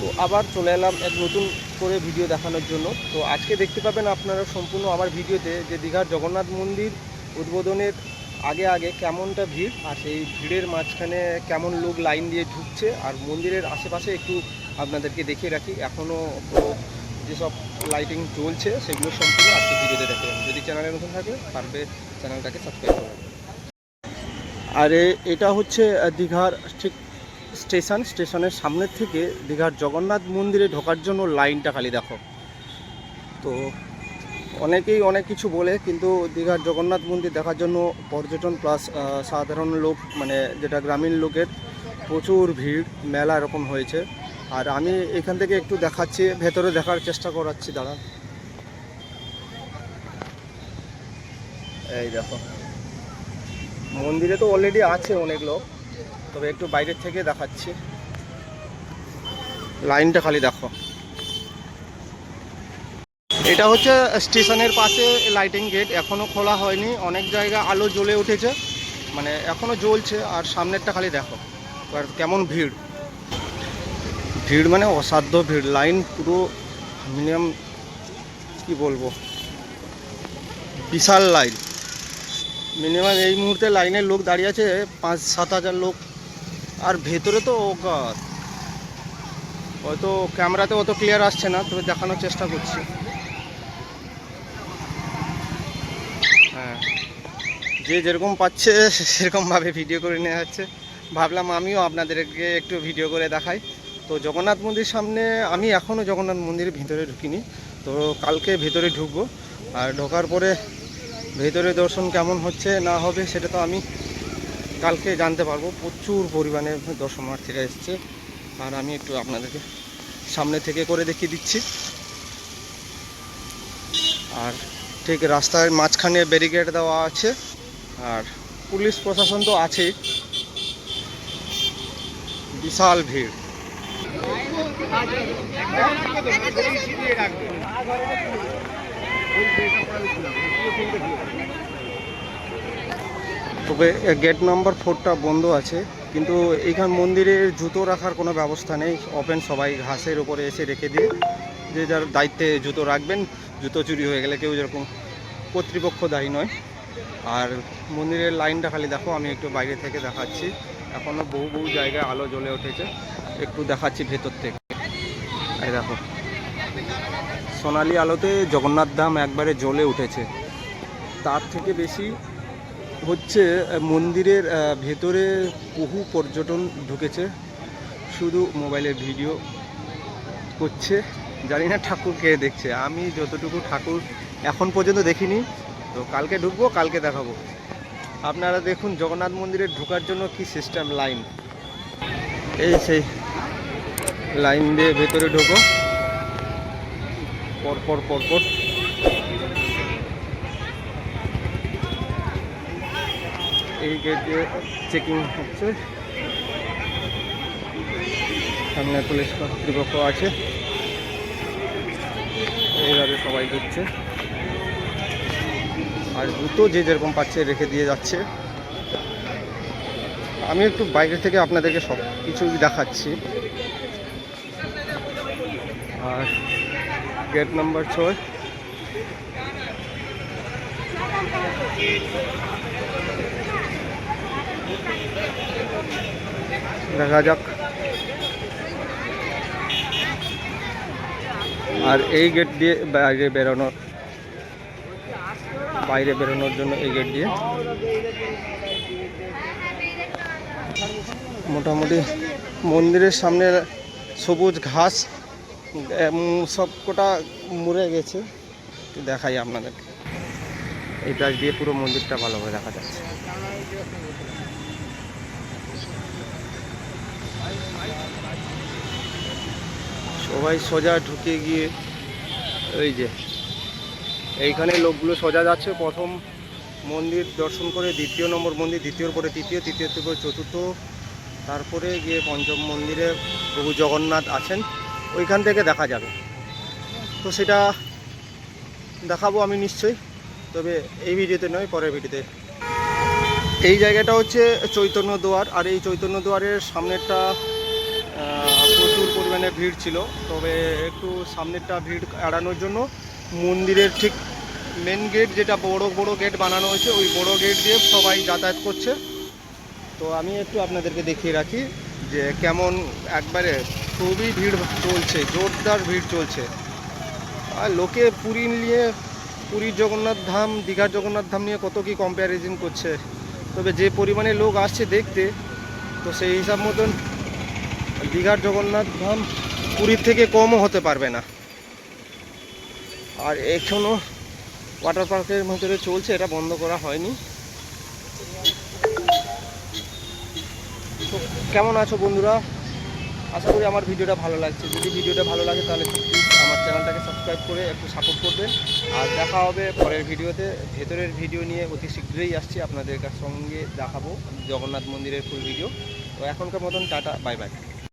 তো আবার চলে এলাম এক নতুন করে ভিডিও দেখানোর জন্য। তো আজকে দেখতে পাবেন আপনারা সম্পূর্ণ আমার ভিডিওতে যে দীঘার জগন্নাথ মন্দির উদ্বোধনের আগে আগে কেমনটা ভিড় আর সেই ভিড়ের মাঝখানে কেমন লোক লাইন দিয়ে ঢুকছে আর মন্দিরের আশেপাশে একটু আপনাদেরকে দেখিয়ে রাখি। এখনও যেসব লাইটিং চলছে সেগুলো সম্পূর্ণ আজকে ভিডিওতে দেখে যাবেন যদি চ্যানেলে নতুন থাকে পারবে চ্যানেলটাকে সাবস্ক্রাইব করবেন আর এটা হচ্ছে দীঘার ঠিক স্টেশন, স্টেশনের সামনের থেকে দীঘার জগন্নাথ মন্দিরে ঢোকার জন্য লাইনটা খালি দেখো। তো অনেকেই অনেক কিছু বলে, কিন্তু দীঘার জগন্নাথ মন্দির দেখার জন্য পর্যটন প্লাস সাধারণ লোক মানে যেটা গ্রামীণ লোকের প্রচুর ভিড়, মেলা এরকম হয়েছে। আর আমি এখান থেকে একটু দেখাচ্ছি, ভেতরে দেখার চেষ্টা করাচ্ছি দাঁড়া এই দেখো। মন্দিরে তো অলরেডি আছে অনেক লোক। তবে একটু বাইরের থেকে দেখাচ্ছি। লাইনটা খালি দেখো। এটা হচ্ছে স্টেশনের পাশে লাইটিং গেট এখনও খোলা হয়নি। অনেক জায়গা আলো জ্বলে উঠেছে। মানে এখনও জ্বলছে, আর সামনেরটা খালি দেখো। আর কেমন ভিড়। ভিড় মানে অসাধ্য ভিড়। লাইন পুরো মিনিমাম কি বলব? বিশাল লাইন মিনিমাম এই মুহূর্তে লাইনে লোক দাঁড়িয়ে আছে, পাঁচ, সাত হাজার লোক। আর ভেতরে তো অগাধ হয়তো ক্যামেরাতে অত ক্লিয়ার আসছে না, তবে দেখানোর চেষ্টা করছি। হ্যাঁ। যে যেরকম পাচ্ছে, সেরকমভাবে ভিডিও করে নেওয়া যাচ্ছে। ভাবলাম আমিও আপনাদেরকে একটু ভিডিও করে দেখাই। তো জগন্নাথ মন্দির সামনে, আমি এখনও জগন্নাথ মন্দিরের ভিতরে ঢুকিনি। তো কালকে ভেতরে ঢুকবো। আর ঢোকার পরে ভেতরে দর্শন কেমন হচ্ছে, না হবে, সেটা তো আমি কালকে জানতে পারব। প্রচুর পরিমাণে দর্শনার্থীরা এসছে। আর আমি একটু আপনাদেরকে সামনে থেকে করে দেখিয়ে দিচ্ছি। আর ঠিক রাস্তার মাঝখানে ব্যারিকেড দেওয়া আছে। আর পুলিশ প্রশাসন তো আছেই বিশাল ভিড়। তবে গেট নাম্বার ফোরটা বন্ধ আছে, কিন্তু এইখান মন্দিরে জুতো রাখার কোনো ব্যবস্থা নেই। ওপেন সবাই ঘাসের উপরে এসে রেখে দিয়ে যে যার দায়িত্বে জুতো রাখবেন, জুতো চুরি হয়ে গেলে কেউ যেরকম কর্তৃপক্ষ দায়ী নয়। আর মন্দিরের লাইনটা খালি দেখো, আমি একটু বাইরে থেকে দেখাচ্ছি। এখনও বহু বহু জায়গায় আলো জ্বলে উঠেছে, একটু দেখাচ্ছি ভেতর থেকে। দেখো। সোনালি আলোতে জগন্নাথ ধাম একবারে জ্বলে উঠেছে। তার থেকে বেশি হচ্ছে মন্দিরের ভেতরে বহু পর্যটন ঢুকেছে। শুধু মোবাইলে ভিডিও করছে। জানি না ঠাকুর কে দেখছে। আমি যতটুকু ঠাকুর এখন পর্যন্ত দেখিনি, তো কালকে ঢুকবো, কালকে দেখাবো। আপনারা দেখুন জগন্নাথ মন্দিরে ঢোকার জন্য কি সিস্টেম লাইন এই সেই লাইন দিয়ে ভেতরে ঢোকো পরপর পরপর এই গেট দিয়ে চেকিং হচ্ছে। সামনে পুলিশ কর্তৃপক্ষ আছে। এইভাবে সবাই ঢুকছে আর জুতো যে যেরকম পাচ্ছে রেখে দিয়ে যাচ্ছে। আমি একটু বাইরে থেকে আপনাদেরকে সব কিছুই দেখাচ্ছি। আর গেট নাম্বার ছয়। দেখা যাক। আর এই গেট দিয়ে বাইরে বেরোনোর বাইরে বেরোনোর জন্য এই গেট দিয়ে। মোটামুটি মন্দিরের সামনে সবুজ ঘাস। সব কটা মরে গেছে। দেখাই আপনাদেরকে এই গাছ দিয়ে পুরো মন্দিরটা ভালোভাবে দেখা যাচ্ছে। সবাই সোজা ঢুকে গিয়ে ওই যে, এইখানে লোকগুলো সোজা যাচ্ছে। প্রথম মন্দির দর্শন করে দ্বিতীয় নম্বর মন্দির দ্বিতীয়র পরে তৃতীয় তৃতীয় পরে চতুর্থ। তারপরে গিয়ে পঞ্চম মন্দিরে প্রভু জগন্নাথ আছেন। ওইখান থেকে দেখা যাবে। তো সেটা দেখাবো আমি নিশ্চয়ই, তবে এই ভিডিওতে নয়, পরের ভিডিওতে। এই জায়গাটা হচ্ছে চৈতন্য দুয়ার, আর এই চৈতন্য দুয়ারের সামনেরটা প্রচুর পরিমাণে ভিড় ছিল, তবে একটু সামনেরটা ভিড় এড়ানোর জন্য মন্দিরের ঠিক মেন গেট যেটা বড় বড় গেট বানানো হয়েছে, ওই বড় গেট দিয়ে সবাই যাতায়াত করছে। তো আমি একটু আপনাদেরকে দেখিয়ে রাখি যে কেমন একবারে খুবই ভিড় চলছে, জোরদার ভিড় চলছে। আর লোকে পুরী নিয়ে পুরীর জগন্নাথ ধাম দীঘার জগন্নাথ ধাম নিয়ে কত কি কম্প্যারিজন করছে। তবে যে পরিমাণে লোক আসছে দেখতে, তো সেই হিসাব মতন দীঘার জগন্নাথ ধাম পুরীর থেকে কমও হতে পারবে না। আর এখনও ওয়াটার পার্কের ভিতরে চলছে, এটা বন্ধ করা হয়নি। তো কেমন আছো বন্ধুরা? আশা করি আমার ভিডিওটা ভালো লাগছে। যদি ভিডিওটা ভালো লাগে তাহলে প্লিজ আমার চ্যানেলটাকে সাবস্ক্রাইব করে একটু সাপোর্ট করবেন। আর দেখা হবে পরের ভিডিওতে। ভেতরের ভিডিও নিয়ে অতি শীঘ্রই আসছি আপনাদের সঙ্গে দেখাবো জগন্নাথ মন্দিরের ফুল ভিডিও তো এখনকার মতন টাটা বাই বাই